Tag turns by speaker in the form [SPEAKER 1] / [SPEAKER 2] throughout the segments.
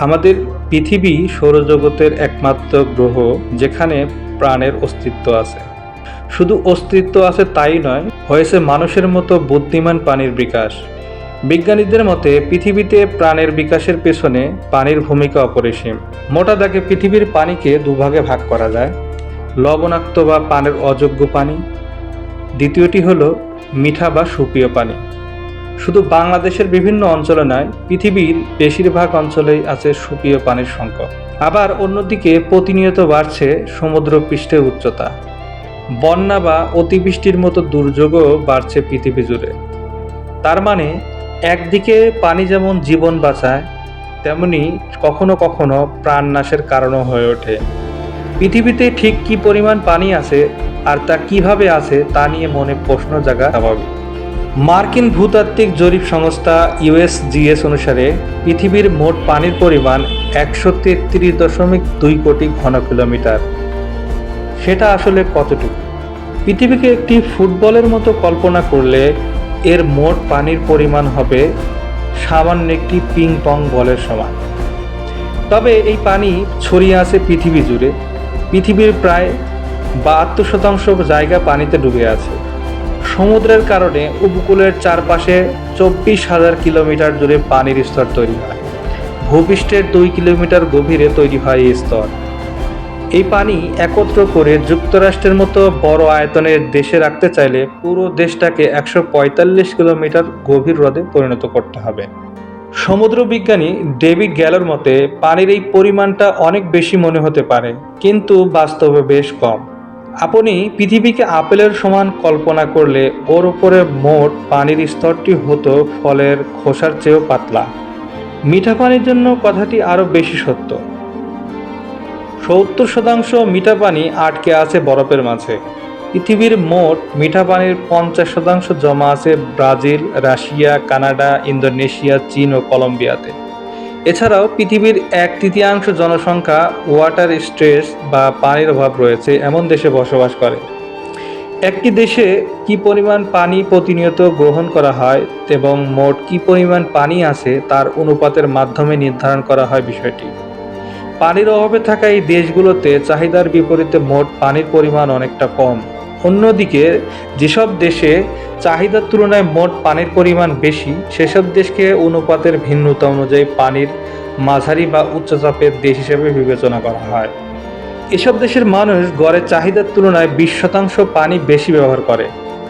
[SPEAKER 1] আমাদের পৃথিবী সৌরজগতের একমাত্র গ্রহ যেখানে প্রাণের অস্তিত্ব আছে। শুধু অস্তিত্ব আছে তাই নয়, হয়েছে মানুষের মতো বুদ্ধিমান পানির বিকাশ। বিজ্ঞানীদের মতে, পৃথিবীতে প্রাণের বিকাশের পেছনে পানির ভূমিকা অপরিসীম। মোটা দাগে পৃথিবীর পানিকে দুভাগে ভাগ করা যায়। লবণাক্ত বা পানের অযোগ্য পানি। দ্বিতীয়টি হলো মিঠা বা সুপেয় পানি। শুধু বাংলাদেশের বিভিন্ন অঞ্চলে নয়, পৃথিবীর বেশিরভাগ অঞ্চলেই আছে সুপেয় পানির সংকট। আবার অন্যদিকে প্রতিনিয়ত বাড়ছে সমুদ্র পৃষ্ঠের উচ্চতা। বন্যা বা অতিবৃষ্টির মতো দুর্যোগও বাড়ছে পৃথিবী জুড়ে। তার মানে একদিকে পানি যেমন জীবন বাঁচায়, তেমনি কখনো কখনো প্রাণনাশের কারণও হয়ে ওঠে। পৃথিবীতে ঠিক কী পরিমাণ পানি আছে আর তা কীভাবে আছে তা নিয়ে মনে প্রশ্ন জাগা স্বাভাবিক। মার্কিন ভূতাত্ত্বিক জরিপ সংস্থা ইউএসজিএস অনুসারে, পৃথিবীর মোট পানির পরিমাণ একশো তেত্রিশ দশমিক দুই কোটি ঘন কিলোমিটার। সেটা আসলে কতটুকু? পৃথিবীকে একটি ফুটবলের মতো কল্পনা করলে এর মোট পানির পরিমাণ হবে সামান্য একটি পিং পং বলের সমান। তবে এই পানি ছড়িয়ে আছে পৃথিবী জুড়ে। পৃথিবীর প্রায় বাহাত্তর শতাংশ জায়গা পানিতে ডুবে আছে। সমুদ্রের কারণে উপকূলের চারপাশে চব্বিশ হাজার কিলোমিটার জুড়ে পানির স্তর তৈরি হয়। ভূপৃষ্ঠের দুই কিলোমিটার গভীরে তৈরি হয় এই স্তর। এই পানি একত্র করে যুক্তরাষ্ট্রের মতো বড় আয়তনের দেশে রাখতে চাইলে পুরো দেশটাকে একশো পঁয়তাল্লিশ কিলোমিটার গভীর হ্রদে পরিণত করতে হবে। সমুদ্র বিজ্ঞানী ডেভিড গ্যালোর মতে, পানির এই পরিমাণটা অনেক বেশি মনে হতে পারে, কিন্তু বাস্তবে বেশ কম। আপনি পৃথিবীকে আপেলের সমান কল্পনা করলে ওর উপরে মোট পানির স্তরটি হতো ফলের খোসার চেয়েও পাতলা। মিঠা পানির জন্য কথাটি আরও বেশি সত্য। সত্তর শতাংশ মিঠা পানি আটকে আছে বরফের মাঝে। পৃথিবীর মোট মিঠা পানির পঞ্চাশ শতাংশ জমা আছে ব্রাজিল, রাশিয়া, কানাডা, ইন্দোনেশিয়া, চীন ও কলম্বিয়াতে। এছাড়াও পৃথিবীর এক তৃতীয়াংশ জনসংখ্যা ওয়াটার স্ট্রেস বা পানির অভাব রয়েছে এমন দেশে বসবাস করে। একটি দেশে কি পরিমাণ পানি প্রতিনিয়ত গ্রহণ করা হয় এবং মোট কি পরিমাণ পানি আছে তার অনুপাতের মাধ্যমে নির্ধারণ করা হয় বিষয়টি। পানির অভাবে থাকা এই দেশগুলোতে চাহিদার বিপরীতে মোট পানির পরিমাণ অনেকটা কম। অন্যদিকে, যেসব দেশে চাহিদার তুলনায় মোট পানির পরিমাণ বেশি, সেসব দেশকে অনুপাতের ভিন্নতা অনুযায়ী পানির মাঝারি বা উচ্চচাপের দেশ হিসেবে বিবেচনা করা হয়। এসব দেশের মানুষ গড়ে চাহিদার তুলনায় বিশ শতাংশ পানি বেশি ব্যবহার করে,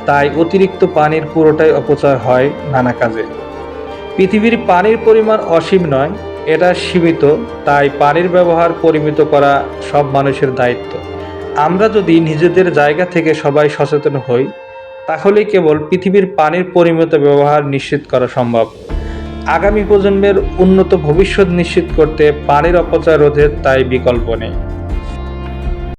[SPEAKER 1] তাই অতিরিক্ত পানির পুরোটাই অপচয় হয় নানা কাজে। পৃথিবীর পানির পরিমাণ অসীম নয়, এটা সীমিত, তাই পানির ব্যবহার পরিমিত করা সব মানুষের দায়িত্ব। আমরা যদি নিজেদের জায়গা থেকে সবাই সচেতন হই, তাহলেই কেবল পৃথিবীর পানির পরিমিত ব্যবহার নিশ্চিত করা সম্ভব। আগামী প্রজন্মের উন্নত ভবিষ্যৎ নিশ্চিত করতে পানির অপচয় রোধের তাই বিকল্প নেই।